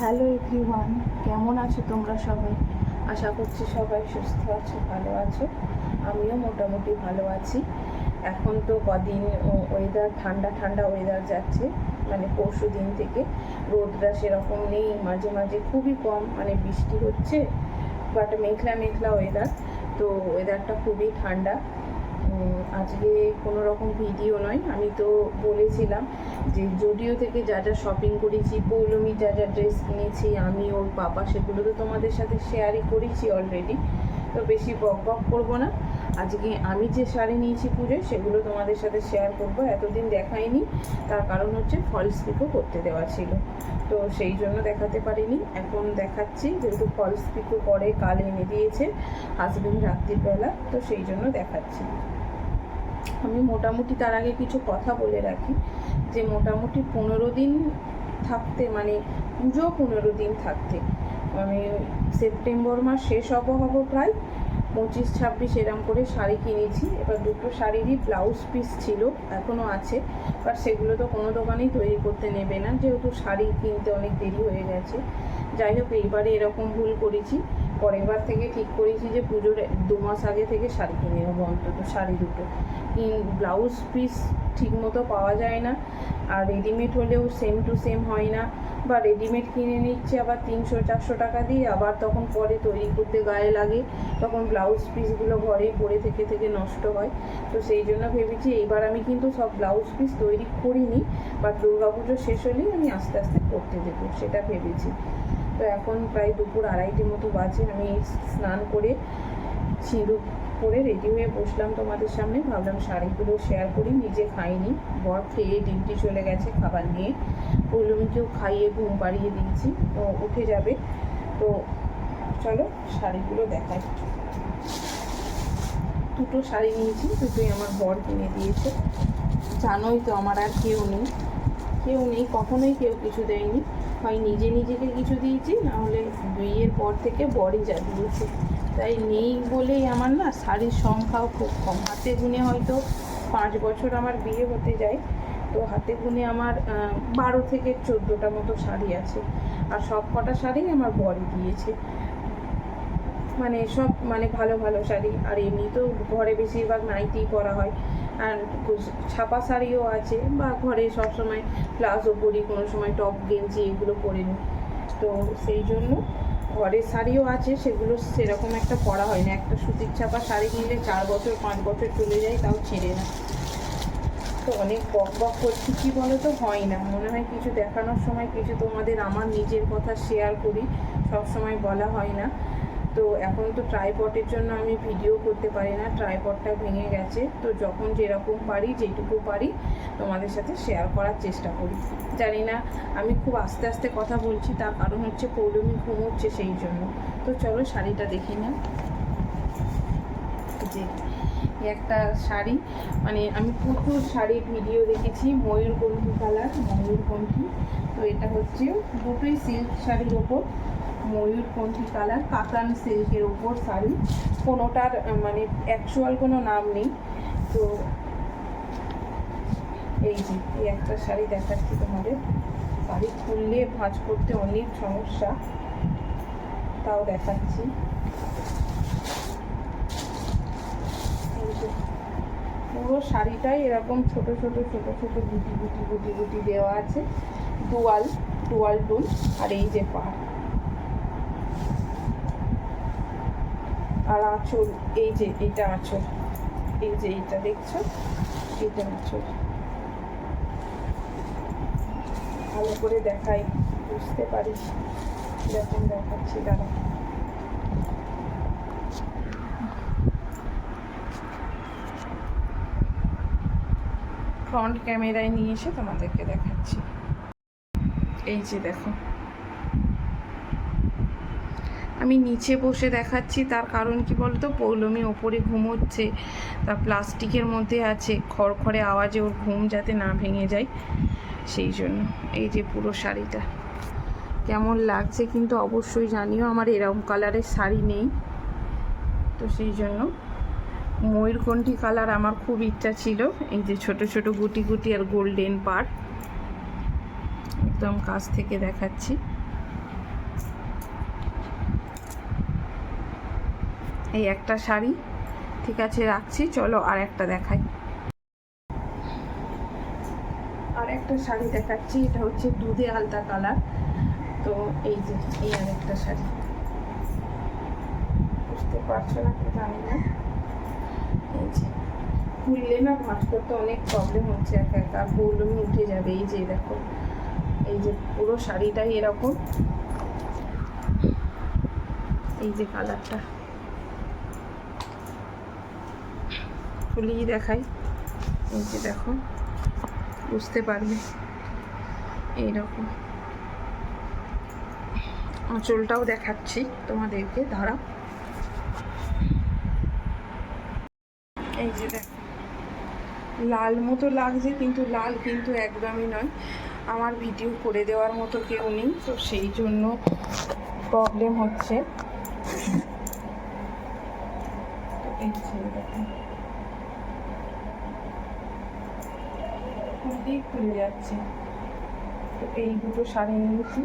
Hello everyone কেমন আছো তোমরা সবাই? আশা করছি সবাই সুস্থ আছো, ভালো আছো। আমিও মোটামুটি ভালো আছি। এখন তো কদিন ওয়েদার ঠান্ডা ঠান্ডা ওয়েদার যাচ্ছে। মানে পরশু দিন থেকে রোদটা সেরকম নেই, মাঝে মাঝে খুবই কম মানে বৃষ্টি হচ্ছে বাট মেঘলা মেঘলা ওয়েদার তো ওয়েদারটা খুবই ঠান্ডা। আজকে কোনো রকম ভিডিও নয়। আমি তো বলেছিলাম যে জুডিও থেকে যা যা শপিং করেছি, পৌলমি যা যা ড্রেস কিনেছি, আমি, ওর পাপা সেগুলো তো তোমাদের সাথে শেয়ারই করেছি অলরেডি তো বেশি বক বক করব না। আজকে আমি যে শাড়ি নিয়েছি পুজোয়, সেগুলো তোমাদের সাথে শেয়ার করব। এতদিন দেখাইনি। তার কারণ হচ্ছে ফলস পিকও করতে দেওয়া ছিল। তো সেই জন্য দেখাতে পারিনি। এখন দেখাচ্ছি, যেহেতু ফলস পিকও পরে কাল এনে দিয়েছে হাজবেন্ড রাত্রিবেলা, তো সেই জন্য দেখাচ্ছি। আমি মোটামুটি তার আগে কিছু কথা বলে রাখি, যে মোটামুটি পনেরো দিন থাকতে মানে পুজো পনেরো দিন থাকতে। মানে সেপ্টেম্বর মাস শেষ হব হব প্রায়, পঁচিশ, ছাব্বিশ এরম করে শাড়ি কিনেছি। এবার দুটো শাড়িরই ব্লাউজ পিস ছিল এখনও আছে। বাট সেগুলো তো কোনো দোকানেই তৈরি করতে নেবে না, যেহেতু শাড়ি কিনতে অনেক দেরি হয়ে গেছে। যাই হোক, এইবারে এরকম ভুল করেছি। পরের বার থেকে ঠিক করেছি যে পুজোর দু মাস আগে থেকে শাড়ি কিনে নেব, অন্তত শাড়ি দুটো। ব্লাউজ পিস ঠিক মতো পাওয়া যায় না, আর রেডিমেড হলেও সেম টু সেম হয় না। বা রেডিমেড কিনে নিচ্ছে আবার তিনশো, চারশো টাকা দিয়ে, আবার তখন পরে তৈরি করতে গায়ে লাগে। তখন ব্লাউজ পিসগুলো ঘরেই পরে থেকে থেকে নষ্ট হয়। তো সেই জন্য ভেবেছি এইবার আমি কিন্তু সব ব্লাউজ পিস তৈরি করিনি, বা দুর্গাপুজো শেষ হলেই আমি আস্তে আস্তে করতে দেবো, সেটা ভেবেছি। তো এখন প্রায় দুপুর আড়াইটে মতো বাজে। আমি স্নান করে সিঁদুর করে রেডি হয়ে বসলাম তোমাদের সামনে। ভাবলাম শাড়িগুলো শেয়ার করি, নিজে খাইনি। বর খেয়ে ডিউটি চলে গেছে খাবার নিয়ে। পৌলমীকেও খাইয়ে ঘুম পাড়িয়ে দিয়েছি তো উঠে যাবে। তো চলো শাড়িগুলো দেখাই। দুটো শাড়ি নিয়েছি, দুটোই আমার বর কিনে দিয়েছে। জানোই তো আমার আর কেউ নেই। কেউ নেই, কখনোই কেউ কিছু দেয়নি। হয়, নিজে নিজেকে কিছু দিয়েছি, নাহলে বিয়ের পর থেকে বরই যা দিয়েছে তাই নেই বলেই আমার না শাড়ির সংখ্যাও খুব কম। হাতে গুনে হয়তো পাঁচ বছর আমার বিয়ে হতে যায়, তো হাতে গুনে আমার বারো থেকে চোদ্দোটা মতো শাড়ি আছে। আর সব কটা শাড়ি আমার বরই দিয়েছে। মানে সব মানে ভালো ভালো শাড়ি। আর এমনি তো ঘরে বেশিরভাগ নাইটিই পরা হয়। আর ছাপা শাড়িও আছে বা ঘরে সবসময় প্লাজো পরি, কোনো সময় টপ, গেঞ্জি এগুলো পরে নিই তো সেই জন্য ঘরের শাড়িও আছে, সেগুলো সেরকম একটা পরা হয় না। একটা সুতির ছাপা শাড়ি কিনলে চার বছর, পাঁচ বছর চলে যায়, তাও ছেড়ে না। তো অনেক বক বক করছি, কী বলো তো হয় না। মনে হয় কিছু দেখানোর সময় কিছু তোমাদের, আমার নিজের কথা শেয়ার করি। সব সময় বলা হয় না। তো এখন তো ট্রাইপটের জন্য আমি ভিডিও করতে পারি না ট্রাইপটটা ভেঙে গেছে। তো যখন যেরকম পারি, যেটুকু পারি, তোমাদের সাথে শেয়ার করার চেষ্টা করি। জানি না, আমি খুব আস্তে আস্তে কথা বলছি, তার কারণ হচ্ছে পৌলমী ঘুমোচ্ছে সেই জন্য। তো চলো শাড়িটা দেখি না যে একটা শাড়ি। মানে আমি প্রচুর শাড়ির ভিডিও দেখেছি, ময়ূরকণ্ঠী কালার ময়ূরকণ্ঠী। তো এটা হচ্ছে দুটোই সিল্ক শাড়ির ওপর। ময়ূরকণ্ঠী কালার কাতান সিল্কের ওপর শাড়ি। কোনোটার মানে অ্যাকচুয়াল কোনো নাম নেই। তো এই যে, এই একটা শাড়ি দেখাচ্ছি তোমাদের। শাড়ি খুললে ভাঁজ করতে অনেক সমস্যা। তাও দেখাচ্ছি। পুরো শাড়িটাই এরকম ছোট ছোট ছোট ছোট গুটি গুটি গুটি গুটি দেওয়া আছে। দুয়াল দুয়াল টুল আর এই যে পাড় আর আঁচল, এই যে এটা আঁচল, এই যে এইটা দেখছ? এটা আঁচল। ভালো করে দেখাই, বুঝতে পারিস? এরকম দেখাচ্ছি, দাঁড়া। ফ্রন্ট ক্যামেরায় নিয়ে এসে তোমাদেরকে দেখাচ্ছি। এই যে দেখো। আমি নিচে বসে দেখাচ্ছি, তার কারণ কি বলতো? পৌলমী ওপরে ঘুমোচ্ছে তা প্লাস্টিকের মধ্যে আছে, খড়খড়ে আওয়াজে ওর ঘুম যাতে না ভেঙে যায়, সেই জন্য। এই যে পুরো শাড়িটা। কেমন লাগছে কিন্তু অবশ্যই জানিও, আমার এরকম কালারের শাড়ি নেই। তো সেই জন্য ময়ূরকণ্ঠী কালার আমার খুব ইচ্ছা ছিল, এই যে ছোট ছোট গুটি গুটি আর গোল্ডেন পার একদম কাছ থেকে দেখাচ্ছি। এই একটা শাড়ি। ঠিক আছে, রাখছি, চলো আর একটা দেখাই। আর একটা শাড়ি দেখাচ্ছি, এটা হচ্ছে দুধে আলতা কালার। তো এই যে, এই আর একটা শাড়ি। বুঝতে পারছ না কি জানি না। এই যে, খুললে না ভাঁজ করতে অনেক প্রবলেম হচ্ছে একা একা বললাম উঠে যাবে। এই যে, দেখো, এই যে পুরো শাড়িটাই এরকম। এই যে কালারটা। খুলিয়ে দেখাই। এই যে দেখো, বুঝতে পারবে। এইরকম। আঁচলটাও দেখাচ্ছি তোমাদেরকে, ধরা। এই যে দেখো, লাল মতো লাগছে, কিন্তু লাল কিন্তু একদমই নয়। আমার ভিডিও করে দেওয়ার মতো কেউ নেই, তো সেই জন্য প্রবলেম হচ্ছে। এই যে দেখো। খুলতেই খুলে যাচ্ছে। তো এই দুটো শাড়ি নিয়েছি।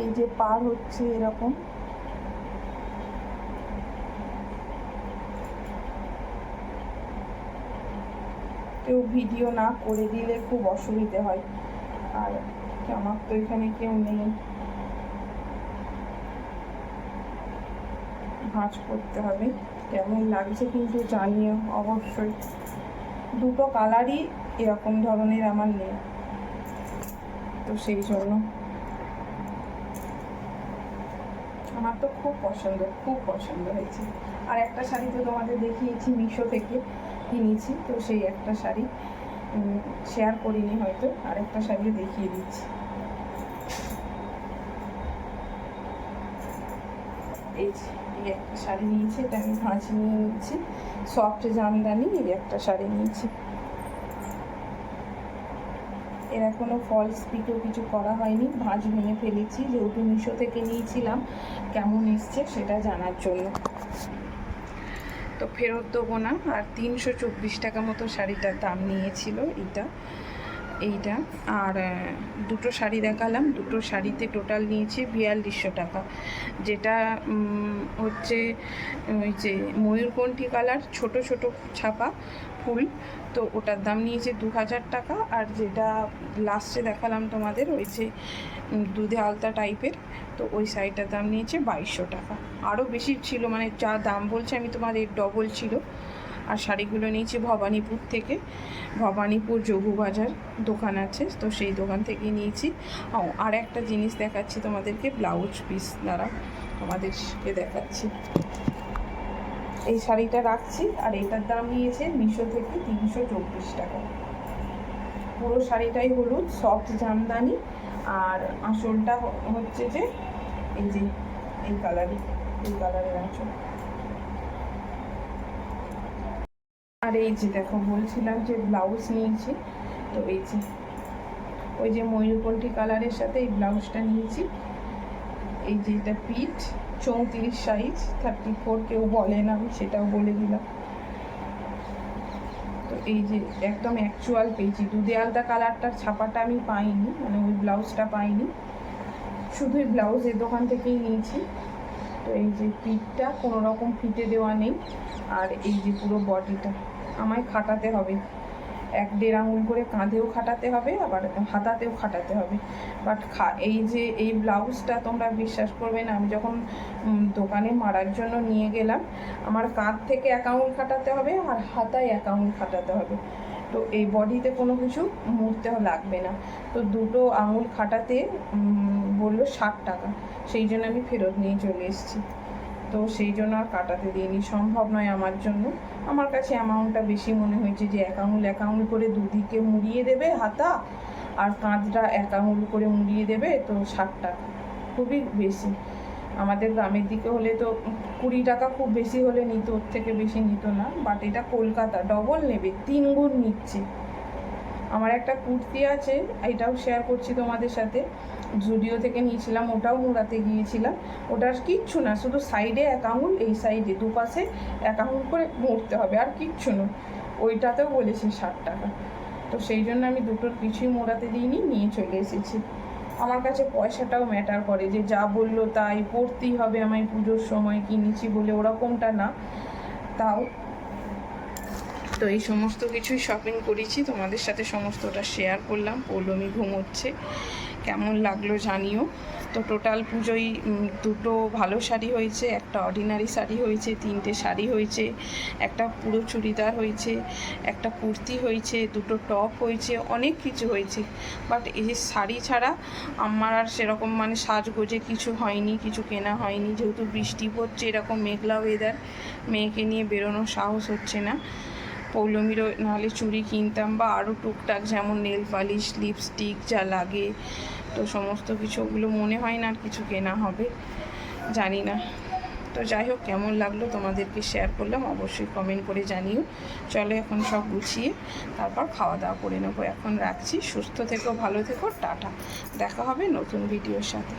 এই যে পার হচ্ছে এরকম। কেউ ভিডিও না করে দিলে খুব অসুবিধে হয়। আর আমার তো এখানে কেউ নেই। ভাঁজ করতে হবে। কেমন লাগছে কিন্তু জানিও অবশ্যই। দুটো কালারই এরকম ধরনের আমার নেই। তো সেই জন্য। আমার তো খুব পছন্দ খুব পছন্দ হয়েছে। আর একটা শাড়ি তো তোমাদের দেখিয়েছি মিশো থেকে কিনেছি, তো সেই একটা শাড়ি শেয়ার করিনি হয়তো, আর একটা শাড়িও দেখিয়ে দিচ্ছি। এই একটা শাড়ি নিয়েছি, এটা আমি ভাঁজ নিয়ে নিচ্ছি। সফট জামদানি, এর একটা শাড়ি নিয়েছি। এরা কোনো ফলস পিকও কিছু করা হয়নি। ভাঁজ ভেঙে ফেলেছি, যেহেতু মিশো থেকে নিয়েছিলাম। কেমন এসছে সেটা জানার জন্য। তো ফেরত দেবো না। আর তিনশো চব্বিশ টাকা মতো শাড়িটার দাম নিয়েছিল এটা। এইটা। আর দুটো শাড়ি দেখালাম। দুটো শাড়িতে টোটাল নিয়েছি বিয়াল্লিশশো টাকা। যেটা হচ্ছে, ওই যে ময়ূরকণ্ঠী কালার, ছোট ছোট ছাপা ফুল। তো ওটার দাম নিয়েছে দু হাজার টাকা। আর যেটা লাস্টে দেখালাম তোমাদের, ওই যে দুধে আলতা টাইপের তো ওই শাড়িটার দাম নিয়েছে বাইশশো টাকা। আরও বেশি ছিল মানে যা দাম বলছে আমি তোমাদের ডবল ছিল। আর শাড়িগুলো নিয়েছি ভবানীপুর থেকে। ভবানীপুর যোগু বাজার দোকান আছে, তো সেই দোকান থেকে নিয়েছি। ও, আর একটা জিনিস দেখাচ্ছি তোমাদেরকে, ব্লাউজ পিস দ্বারা আমাদেরকে দেখাচ্ছি। এই শাড়িটা রাখছি, আর এটার দাম নিয়েছে মিশো থেকে তিনশো চব্বিশ টাকা। পুরো শাড়িটাই হলুদ সফট জামদানি, আর আঁচলটা হচ্ছে যে এই যে, এই কালারই এই কালারের আঁচল। আর এই যে দেখো, বলছিলাম যে ব্লাউজ নিয়েছি, তো এই যে, ওই যে ময়ূরকণ্ঠী কালারের সাথে এই ব্লাউজটা নিয়েছি। এই যে এটা পিঠ চৌত্রিশ সাইজ থার্টি ফোর কেউ বলেন আমি সেটাও বলে দিলাম। তো এই যে একদম অ্যাকচুয়াল পেয়েছি দুধে আলদা কালারটার ছাপাটা আমি পাইনি মানে ওই ব্লাউজটা পাইনি। শুধুই ব্লাউজ এই দোকান থেকেই নিয়েছি। তো এই যে পিঠটা কোনো রকম ফিটে দেওয়া নেই। আর এই যে পুরো বডিটা, আমায় খাটাতে হবে। এক দেড় আঙুল করে কাঁধেও খাটাতে হবে, আবার হাতাতেও খাটাতে হবে। বাট খা, এই যে, এই ব্লাউজটা তোমরা বিশ্বাস করবে না, আমি যখন দোকানে মারার জন্য নিয়ে গেলাম, আমার কাঁধ থেকে এক আঙুল খাটাতে হবে, আর হাতায় এক আঙুল খাটাতে হবে। তো এই বডিতে কোনো কিছু মুড়তে লাগবে না। তো দুটো আঙুল খাটাতে বলল ষাট টাকা, সেই জন্য আমি ফেরত নিয়ে চলে এসেছি। তো সেই জন্য আর কাটাতে দিইনি। সম্ভব নয় আমার জন্য। আমার কাছে অ্যামাউন্টটা বেশি মনে হয়েছে যে এক আঙুল এক আঙুল করে দুদিকে মুড়িয়ে দেবে হাতা, আর কাঁধটা এক আঙুল করে মুড়িয়ে দেবে তো ষাট টাকা খুবই বেশি। আমাদের গ্রামের দিকে হলে তো কুড়ি টাকা খুব বেশি হলে নিত, ওর থেকে বেশি নিত না। বাট এটা কলকাতা ডবল নেবে, তিন গুণ নিচ্ছে। আমার একটা কুর্তি আছে, এটাও শেয়ার করছি তোমাদের সাথে। জুডিও থেকে নিয়েছিলাম, ওটাও মোড়াতে গিয়েছিলাম। ওটার কিচ্ছু না, শুধু সাইডে এক আঙুল, এই সাইডে দুপাশে এক আঙুল করে মুড়তে হবে, আর কিচ্ছু না। ওইটাতেও বলেছি ষাট টাকা। তো সেই জন্য আমি দুটোর কিছুই মোড়াতে দিইনি, নিয়ে চলে এসেছি। আমার কাছে পয়সাটাও ম্যাটার করে যে যা বলল তাই পড়তেই হবে আমায় পুজোর সময়, কিনেছি বলে ওরকমটা না। তাও তো এই সমস্ত কিছুই শপিং করেছি। তোমাদের সাথে সমস্তটা শেয়ার করলাম, পৌলমি ঘুমোচ্ছে। কেমন লাগল জানিও। তো টোটাল পুজোয় দুটো ভালো শাড়ি হয়েছে, একটা অর্ডিনারি শাড়ি হয়েছে, তিনটে শাড়ি হয়েছে, একটা পুরো চুড়িদার হয়েছে, একটা কুর্তি হয়েছে, দুটো টপ হয়েছে, অনেক কিছু হয়েছে। বাট এই যে শাড়ি ছাড়া আমার আর সেরকম মানে সাজগোজে কিছু হয়নি, কিছু কেনা হয়নি। যেহেতু বৃষ্টি পড়ছে, এরকম মেঘলা ওয়েদার মেয়েকে নিয়ে বেরোনোর সাহস হচ্ছে না। পৌলমিরও নাহলে চুড়ি কিনতাম বা আরও টুকটাক যেমন নেল পালিশ লিপস্টিক যা লাগে। তো সমস্ত কিছু ওগুলো মনে হয় না আর কিছু কেনা হবে। জানি না। তো যাই হোক, কেমন লাগল তোমাদেরকে শেয়ার করলাম অবশ্যই কমেন্ট করে জানিও। চলো এখন সব গুছিয়ে তারপর খাওয়া দাওয়া করে নেব। এখন রাখছি। সুস্থ থেকো, ভালো থেকো, টাটা। দেখা হবে নতুন ভিডিওর সাথে।